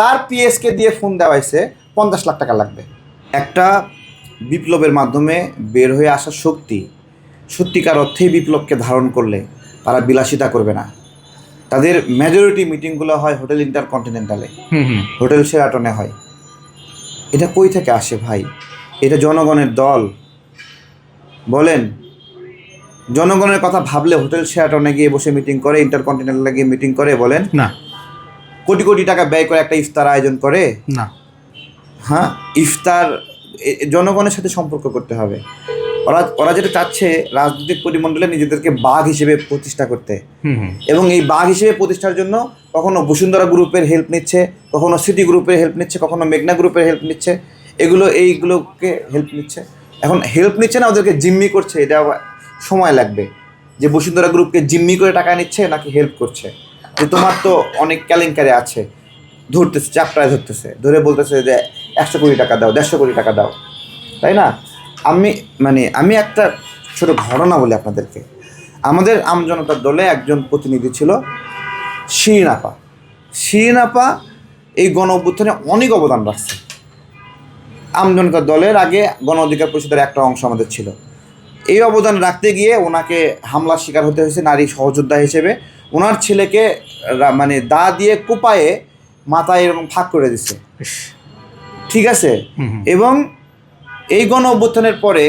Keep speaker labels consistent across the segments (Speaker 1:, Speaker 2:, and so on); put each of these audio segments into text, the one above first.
Speaker 1: তার পিএসকে দিয়ে ফোন দেওয়া হয়েছে পঞ্চাশ লাখ টাকা লাগবে। একটা বিপ্লবের মাধ্যমে বের হয়ে আসার শক্তি সত্যিকার অর্থেই বিপ্লবকে ধারণ করলে তারা বিলাসিতা করবে না। তাদের মেজরিটি মিটিংগুলো হয় হোটেল ইন্টারকন্টিনেন্টালে। হোটেল সেরাটনে হয়। এটা কই থেকে আসে ভাই? এটা জনগণের দল। বলেন জনগণের কথা ভাবলে হোটেল সেরাটনে গিয়ে বসে মিটিং করে ইন্টারকন্টিনেন্টালে গিয়ে মিটিং করে বলেন?
Speaker 2: না।
Speaker 1: কোটি কোটি টাকা ব্যয় করে একটা ইফতার আয়োজন করে?
Speaker 2: না।
Speaker 1: হ্যাঁ ইফতার জনগণের সাথে সম্পর্ক করতে হবে। ওরা ওরা যেটা চাচ্ছে রাজনৈতিক পরিমণ্ডলে নিজেদেরকে বাঘ হিসেবে প্রতিষ্ঠা করতে। এবং এই বাঘ হিসেবে প্রতিষ্ঠার জন্য কখনো বসুন্ধরা গ্রুপের হেল্প নিচ্ছে কখনো সিটি গ্রুপের হেল্প নিচ্ছে কখনো মেঘনা গ্রুপের হেল্প নিচ্ছে। এগুলো এইগুলোকে হেল্প নিচ্ছে। এখন হেল্প নিচ্ছে না ওদেরকে জিম্মি করছে এটা সময় লাগবে। যে বসুন্ধরা গ্রুপকে জিম্মি করে টাকা নিচ্ছে নাকি হেল্প করছে? যে তোমার তো অনেক কেলেঙ্কারি আছে। ধরতেছে, চাপটায় ধরতেছে। ধরে বলতেছে যে, একশো কোটি টাকা দাও, দেড়শো কোটি টাকা দাও। তাই না? আমি মানে আমি একটা ছোট ঘটনা বলি আপনাদেরকে। আমাদের আমজনতার দলে একজন প্রতিনিধি ছিল শিরিন আপা। শিরিন আপা এই গণ অভ্যুত্থানে অনেক অবদান রাখছে আমজনতার দলের আগে গণ অধিকার পরিষদের একটা অংশ আমাদের ছিল। এই অবদান রাখতে গিয়ে ওনাকে হামলার শিকার হতে হয়েছে নারী সহযোদ্ধা হিসেবে। ওনার ছেলেকে মানে দা দিয়ে কোপায়ে মাথায় এরকম ফাঁক করে দিছে। ঠিক আছে? এবং এই গণ অভ্যুত্থানের পরে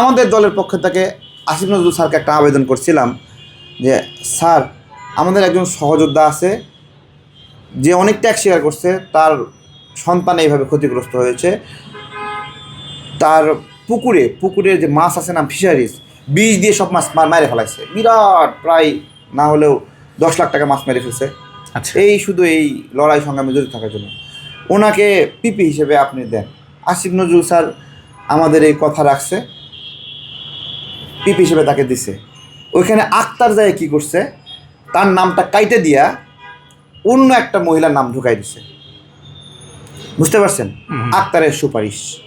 Speaker 1: আমাদের দলের পক্ষ থেকে আসিফ নজরুল স্যারকে একটা আবেদন করছিলাম যে স্যার আমাদের একজন সহযোদ্ধা আছে যে অনেক ত্যাগ স্বীকার করছে তার সন্তান এইভাবে ক্ষতিগ্রস্ত হয়েছে। তার পুকুরে পুকুরের যে মাছ আছে না ফিশারিজ বীজ দিয়ে সব মাছ মেরে ফেলাইছে। বিরাট প্রায় না হলেও দশ লাখ টাকা মাছ মেরে ফেলছে।
Speaker 2: আচ্ছা।
Speaker 1: এই শুধু এই লড়াই সংগ্রামে জড়িত থাকার জন্য। ওনাকে পিপি হিসেবে আপনি দেন। আসিফ নজরুল স্যার আমাদের এই কথা রাখছে। পিপি হিসেবে তাকে দিছে। ওইখানে আক্তার যায় কি করছে তার নামটা কাইটে দিয়া অন্য একটা মহিলার নাম ঢুকাই দিছে। বুঝতে পারছেন? আক্তারের সুপারিশ।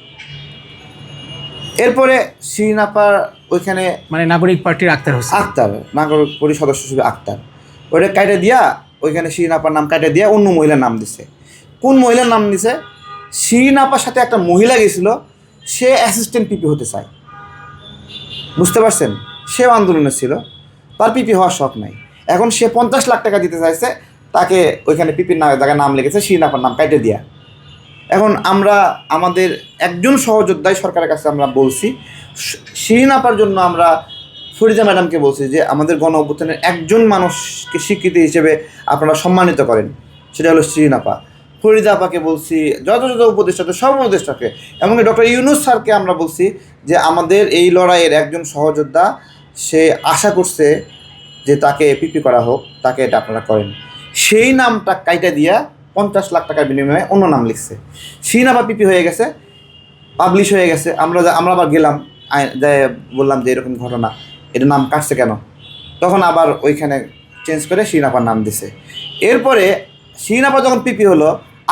Speaker 1: এরপরে শ্রীনাপার ওইখানে
Speaker 2: মানে নাগরিক পার্টির আক্তার
Speaker 1: আক্তার নাগরিক পরিষদ সদস্য হিসেবে আক্তার। ওইটা কাটে দিয়া, ওইখানে শিরিন আপার নাম কাটে দিয়া অন্য মহিলার নাম দিছে। কোন মহিলার নাম দিছে? শিরিন আপার সাথে একটা মহিলা গেছিল, সে অ্যাসিস্ট্যান্ট পিপি হতে চায়। বুঝতে পারছেন? সেও আন্দোলনে ছিল, তার পিপি হওয়ার শখ নাই। এখন সে পঞ্চাশ লাখ টাকা দিতে চাইছে, তাকে ওইখানে পিপির নামে তাকে নাম লিখেছে শিরিন আপার নাম কাটে দিয়া। এখন আমরা, আমাদের একজন সহযোদ্ধাই সরকারের কাছে আমরা বলছি শিরিন আপার জন্য আমরা ফরিদা ম্যাডামকে বলছি যে আমাদের গণ অভ্যুত্থানের একজন মানুষকে স্বীকৃতি হিসেবে আপনারা সম্মানিত করেন, সেটা হলো শিরিন আপা ফরিদা আপাকে বলছি যথাযথ উপদেষ্টাকে সব উপদেষ্টাকে, এমনকি ডক্টর ইউনুস স্যারকে আমরা বলছি যে আমাদের এই লড়াইয়ের একজন সহযোদ্ধা, সে আশা করছে যে তাকে পিপি করা হোক, তাকে এটা আপনারা করেন। সেই নামটা কাইটা দিয়া পঞ্চাশ লাখ টাকার বিনিময়ে অন্য নাম লিখছে। আপা পিপি হয়ে গেছে, পাবলিশ হয়ে গেছে, আমরা আমরা আবার গেলাম বললাম যে এরকম ঘটনা। এটা নাম কাটছে কেন? তখন আবার ওইখানে চেঞ্জ করে শিরিনাপার নাম দিছে। এরপরে শিরিনাপা যখন পিপি হলো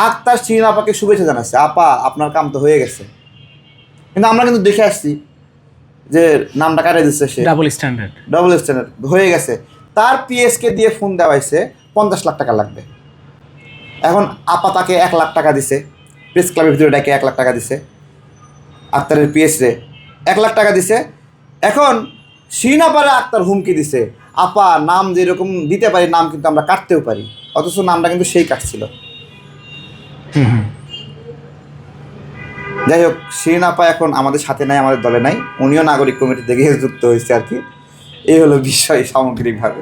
Speaker 1: আক্তার শিরিনাপাকে শুভেচ্ছা জানাচ্ছে আপা আপনার কাম তো হয়ে গেছে। কিন্তু আমরা কিন্তু দেখে আসছি যে নামটা কাটে দিচ্ছে সে।
Speaker 2: ডাবল স্ট্যান্ডার্ড
Speaker 1: ডাবল স্ট্যান্ডার্ড হয়ে গেছে। তার পিএসকে দিয়ে ফোন দেওয়া হয়েছে পঞ্চাশ লাখ টাকা লাগবে। এখন আপা তাকে এক লাখ টাকা দিছে প্রেস ক্লাবের ভিতরে ডাকে এক লাখ টাকা দিছে। আক্তারের পিএস রে এক লাখ টাকা দিছে। এখন শ্রীনাপারে আক্তার হুমকি দিছে। আপা নাম যেরকম দিতে পারি নাম কিন্তু আমরা কাটতেও পারি। অথচ নামটা কিন্তু সেই কাটছিল
Speaker 2: হুম হুম।
Speaker 1: যাই হোক শিরিন আপা এখন আমাদের সাথে নাই আমাদের দলে নাই। উনিও নাগরিক কমিটি থেকে যুক্ত হয়েছে আর কি। এই হলো বিষয় সামগ্রিকভাবে।